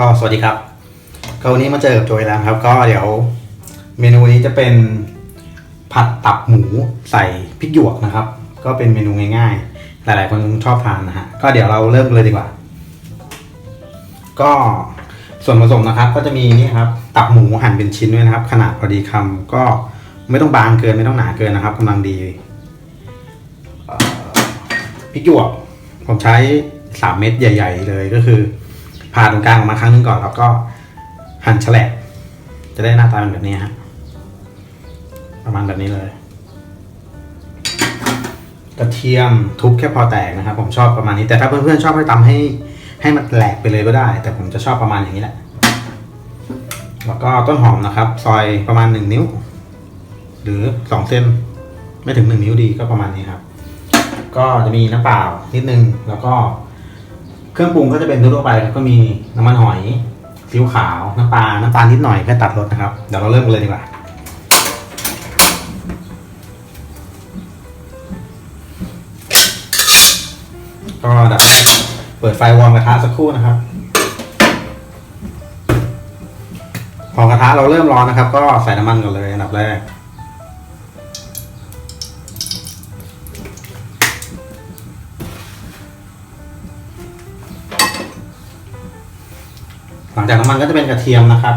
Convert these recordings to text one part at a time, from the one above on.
ก็สวัสดีครับ ก็วันนี้มาเจอกับโจยแล้วครับ ก็เดี๋ยวเมนูนี้จะเป็นผัดตับหมูใส่พริกหยวกนะครับ ก็เป็นเมนูง่ายๆ หลายๆคนชอบทานนะฮะ ก็เดี๋ยวเราเริ่มเลยดีกว่า ก็ส่วนผสมนะครับ ก็จะมีนี่ครับ ตับหมูหั่นเป็นชิ้นด้วยนะครับ ขนาดพอดีคำก็ไม่ต้องบางเกินไม่ต้องหนาเกินนะครับกำลังดีพริกหยวกผมใช้สามเม็ดใหญ่ ๆ เลยก็คือ ผ่าตรงกลางออกมาครั้งหนึงก่อน แล้วก็หั่นแฉลบจะได้หน้าตาเป็นแบบนี้ฮะประมาณแบบนี้เลย กระเทียมทุบแค่พอแตกนะครับ ผมชอบประมาณนี้แต่ถ้าเพื่อนๆชอบให้ตำให้ให้มันแหลกไปเลยก็ได้ แต่ผมจะชอบประมาณอย่างนี้แหละ แล้วก็ต้นหอมนะครับ ซอยประมาณหนึ่งนิ้ว หรือสองเส้นไม่ถึงหนึ่งนิ้วดีก็ประมาณนี้ครับ ก็จะมีน้ำเปล่านิดนึงแล้วก็ เครื่องปรุงก็จะเป็นทั่วๆไปครับก็มีน้ำมันหอยซีอิ๊วขาว น้ำปลา น้ำตาลนิดหน่อยเพื่อตัดรสนะครับ เดี๋ยวเราเริ่มกันเลยดีกว่า ก็ดับแรกเปิดไฟวอร์มกระทะสักครู่นะครับ พอกระทะเราเริ่มร้อนนะครับ ก็ใส่น้ำมันก่อนเลยอันดับแรก หลังจากน้ำมันก็จะเป็นกระเทียมนะครับ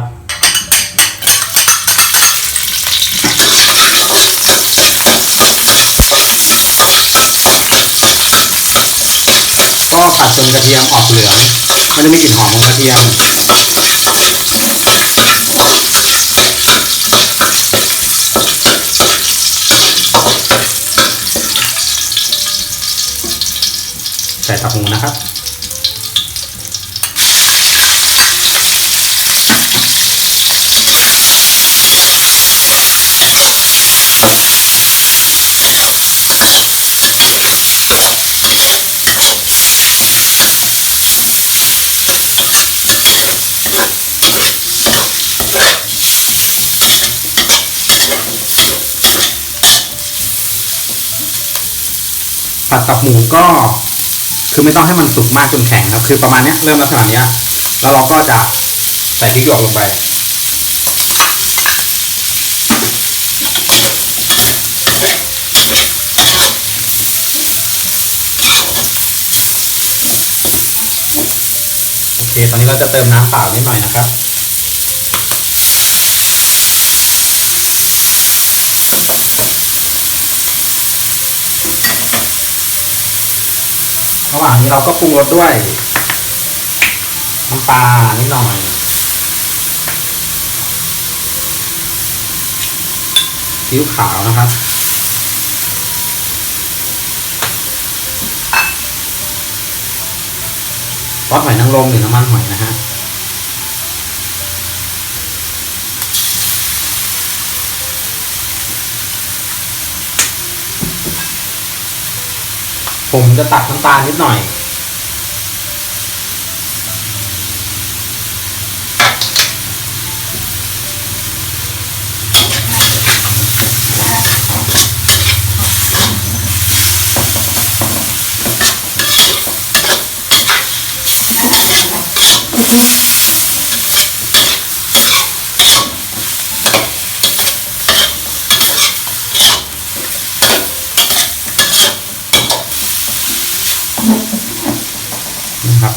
ก็ผัดจนกระเทียมออกเหลือง มันจะมีกลิ่นหอมของกระเทียมใส่ตับหมูนะครับ ผัดตับหมูก็คือไม่ต้องให้มันสุกมากจนแข็งครับ คือประมาณนี้เริ่มลักษณะนี้แล้วเราก็จะใส่พริกหยวกลงไป เคตอนนี้เราจะเติมน้ำเปล่านิดหน่อยนะครับ ระหว่างนี้เราก็ปรุงรสด้วยน้ำปลานิดหน่อยซีอิ๊วขาวนะครับซอส หอยนางรมหรือน้ำมันหอยนะฮะผมจะตัดน้ำตาลนิดหน่อย นะครับ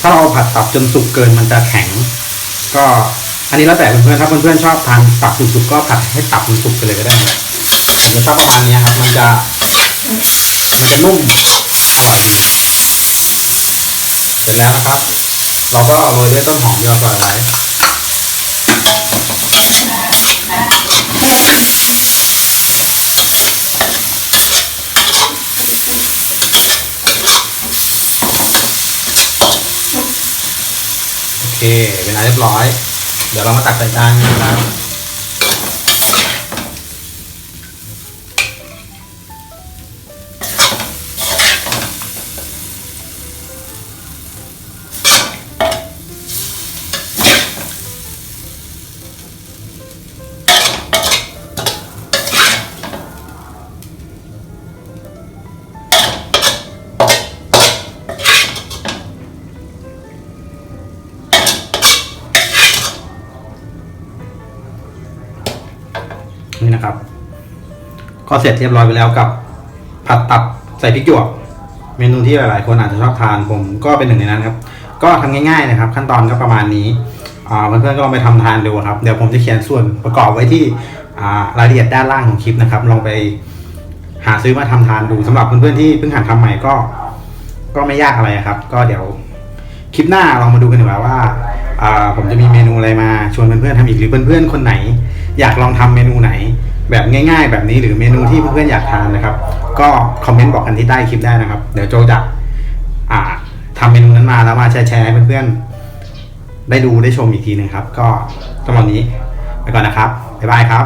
ถ้าเราผัดตับจนสุกเกินมันจะแข็ง ก็อันนี้แล้วแต่เพื่อนๆถ้าเพื่อนๆชอบทานตับสุกๆก็ผัดให้ตับมันสุกไปเลยก็ได้ครับผมจะชอบประมาณนี้ครับ มันจะมันจะนุ่มอร่อยดีเสร็จแล้วนะครับ เราก็โรยด้วยต้นหอมที่เราซอยไว้โอเคเป็นอันเรียบร้อย เดี๋ยวเรามาตักใส่จานกันนะครับ นี่นะครับ ก็เสร็จเรียบร้อยไปแล้วกับ ผัดตับใส่พริกหยวก เมนูที่หลายๆ คนอาจจะชอบทานผมก็เป็นหนึ่งในนั้นครับ ก็ทำง่ายๆนะครับ ขั้นตอนก็ประมาณนี้เพื่อนๆก็ลองไปทำทานดูครับเดี๋ยวผมจะเขียนส่วนประกอบไว้ที่รายละเอียดด้านล่างของคลิปนะครับ ลองไปหาซื้อมาทำทานดูสำหรับเพื่อนๆที่เพิ่งหัดทำใหม่ก็ ก็ไม่ยากอะไรครับ ก็เดี๋ยวคลิปหน้าลองมาดูกันดีกว่าว่าผมจะมีเมนูอะไรมาชวนเพื่อนๆทำอีกหรือเพื่อนๆคนไหน อยากลองทำเมนูไหน แบบง่าย ๆ แบบนี้หรือเมนูที่เพื่อนๆอยากทานนะครับ ก็คอมเมนต์บอกกันที่ใต้คลิปได้นะครับ เดี๋ยวโจจะทำทำเมนูนั้นมาแล้วมาแชร์ให้เพื่อนๆได้ดูได้ชมอีกทีหนึงครับ ก็สำหรับนี้ไปก่อนนะครับบ๊ายบายครับ